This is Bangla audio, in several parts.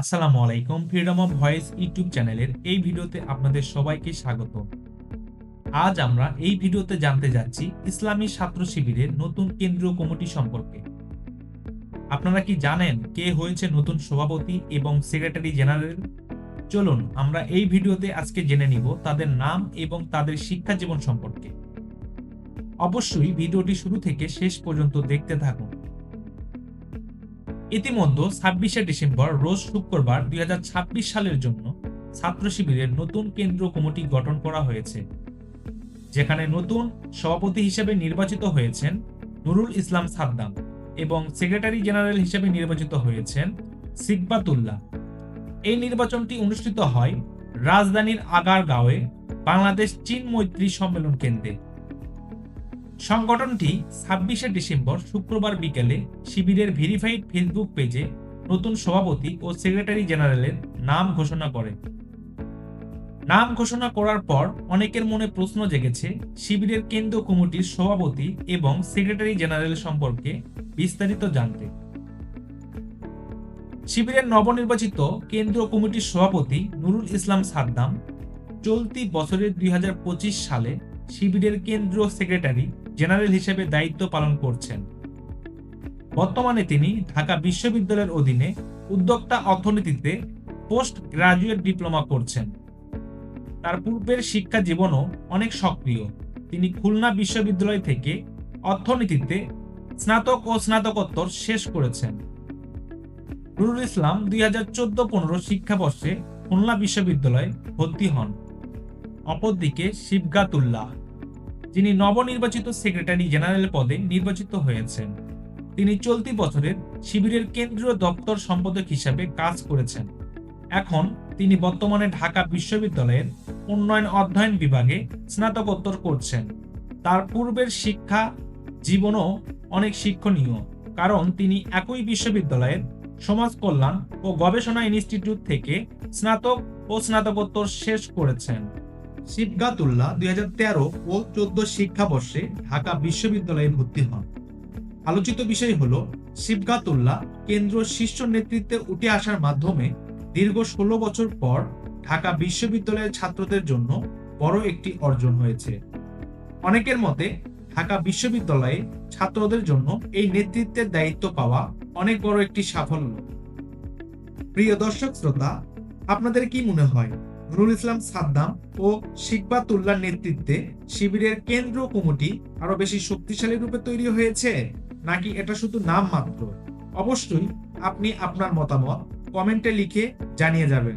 আসসালামু আলাইকুম ফ্রিডম অফ ভয়েস ইউটিউব চ্যানেলের এই ভিডিওতে আপনাদের সবাইকে স্বাগত। আজ আমরা এই ভিডিওতে জানতে যাচ্ছি ইসলামী ছাত্র শিবিরের নতুন কেন্দ্রীয় কমিটি সম্পর্কে। আপনারা কি জানেন কে হয়েছে নতুন সভাপতি এবং সেক্রেটারি জেনারেল? চলুন আমরা এই ভিডিওতে আজকে জেনে নিব তাদের নাম এবং তাদের শিক্ষা জীবন সম্পর্কে। অবশ্যই ভিডিওটি শুরু থেকে শেষ পর্যন্ত দেখতে থাকুন। ইতিমধ্যে ছাব্বিশে ডিসেম্বর, রোজ শুক্রবার দুই হাজার ছাব্বিশ সালের জন্য ছাত্র শিবিরের নতুন কেন্দ্র কমিটি গঠন করা হয়েছে, যেখানে নতুন সভাপতি হিসেবে নির্বাচিত হয়েছেন নুরুল ইসলাম সাদ্দাম এবং সেক্রেটারি জেনারেল হিসেবে নির্বাচিত হয়েছেন সিকবাতুল্লাহ। এই নির্বাচনটি অনুষ্ঠিত হয় রাজধানীর আগারগাঁওয়ে, বাংলাদেশ চীন মৈত্রী সম্মেলন কেন্দ্রে। সংগঠনটি ছাব্বিশে ডিসেম্বর শুক্রবার বিকেলে শিবিরের ভেরিফাইড ফেসবুক পেজে নতুন সভাপতি ও সেক্রেটারি জেনারেলের নাম ঘোষণা করে। নাম ঘোষণা করার পর অনেকের মনে প্রশ্ন জেগেছে, শিবিরের কেন্দ্রীয় কমিটির সভাপতি এবং সেক্রেটারি জেনারেল সম্পর্কে বিস্তারিত জানতে। শিবিরের নবনির্বাচিত কেন্দ্রীয় কমিটির সভাপতি নুরুল ইসলাম সাদ্দাম চলতি বছরের দুই হাজার পঁচিশ সালে শিবিরের কেন্দ্রীয় সেক্রেটারি জেনারেল হিসেবে দায়িত্ব পালন করছেন। বর্তমানে তিনি ঢাকা বিশ্ববিদ্যালয়ের অধীনে উদ্যোক্তা অর্থনীতিতে পোস্ট গ্রাজুয়েট ডিপ্লোমা করছেন। তার পূর্বের শিক্ষা জীবনও অনেক সক্রিয়। তিনি খুলনা বিশ্ববিদ্যালয় থেকে অর্থনীতিতে স্নাতক ও স্নাতকোত্তর শেষ করেছেন। নুরুল ইসলাম দুই হাজার চোদ্দ পনেরো শিক্ষাবর্ষে খুলনা বিশ্ববিদ্যালয়ে ভর্তি হন। অপরদিকে শিবগাতুল্লাহ যিনি নবনির্বাচিত সেক্রেটারি জেনারেল পদে নির্বাচিত হয়েছেন। তিনি চলতি বছরের শিবিরের কেন্দ্রীয় দপ্তর সম্পাদক হিসাবে কাজ করেছেন। এখন তিনি বর্তমানে ঢাকা বিশ্ববিদ্যালয়ের উন্নয়ন অধ্যয়ন বিভাগে স্নাতকোত্তর করছেন। তার পূর্বের শিক্ষা জীবনও অনেক শিক্ষণীয়, কারণ তিনি একই বিশ্ববিদ্যালয়ের সমাজ কল্যাণ ও গবেষণা ইনস্টিটিউট থেকে স্নাতক ও স্নাতকোত্তর শেষ করেছেন। শিবগাতুল্লাহ দুই হাজার তেরো ও চোদ্দ শিক্ষাবর্ষে ঢাকা বিশ্ববিদ্যালয়ে ভর্তি হন। আলোচিত বিষয় হল শিবগাতুল্লাহ কেন্দ্র শীর্ষ নেতৃত্বে উঠে আসার মাধ্যমে দীর্ঘ বছর পর ঢাকা বিশ্ববিদ্যালয়ের ছাত্রদের জন্য বড় একটি অর্জন হয়েছে। অনেকের মতে, ঢাকা বিশ্ববিদ্যালয়ে ছাত্রদের জন্য এই নেতৃত্বের দায়িত্ব পাওয়া অনেক বড় একটি সাফল্য। প্রিয় দর্শক, শ্রোতা, আপনাদের কি মনে হয়? নুরুল ইসলাম সাদ্দাম ও শিকবাতুল্লার নেতৃত্বে শিবিরের কেন্দ্রীয় কমিটি আরও বেশি শক্তিশালী রূপে তৈরি হয়েছে। নাকি এটা শুধু নাম মাত্র? অবশ্যই আপনি আপনার মতামত কমেন্টে লিখে জানিয়ে যাবেন।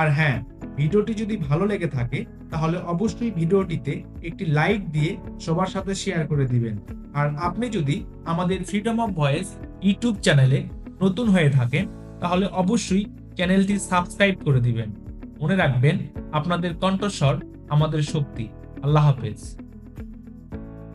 আর হ্যাঁ ভিডিওটি যদি ভালো লেগে থাকে, তাহলে অবশ্যই ভিডিওটিতে একটি লাইক দিয়ে সবার সাথে শেয়ার করে দিবেন। আর আপনি যদি আমাদের ফ্রিডম অফ ভয়েস ইউটিউব চ্যানেলে নতুন হয়ে থাকেন, তাহলে অবশ্যই চ্যানেলটি সাবস্ক্রাইব করে দিবেন। মনে রাখবেন আপনাদের কণ্ঠস্বর আমাদের শক্তি। আল্লাহ হাফেজ।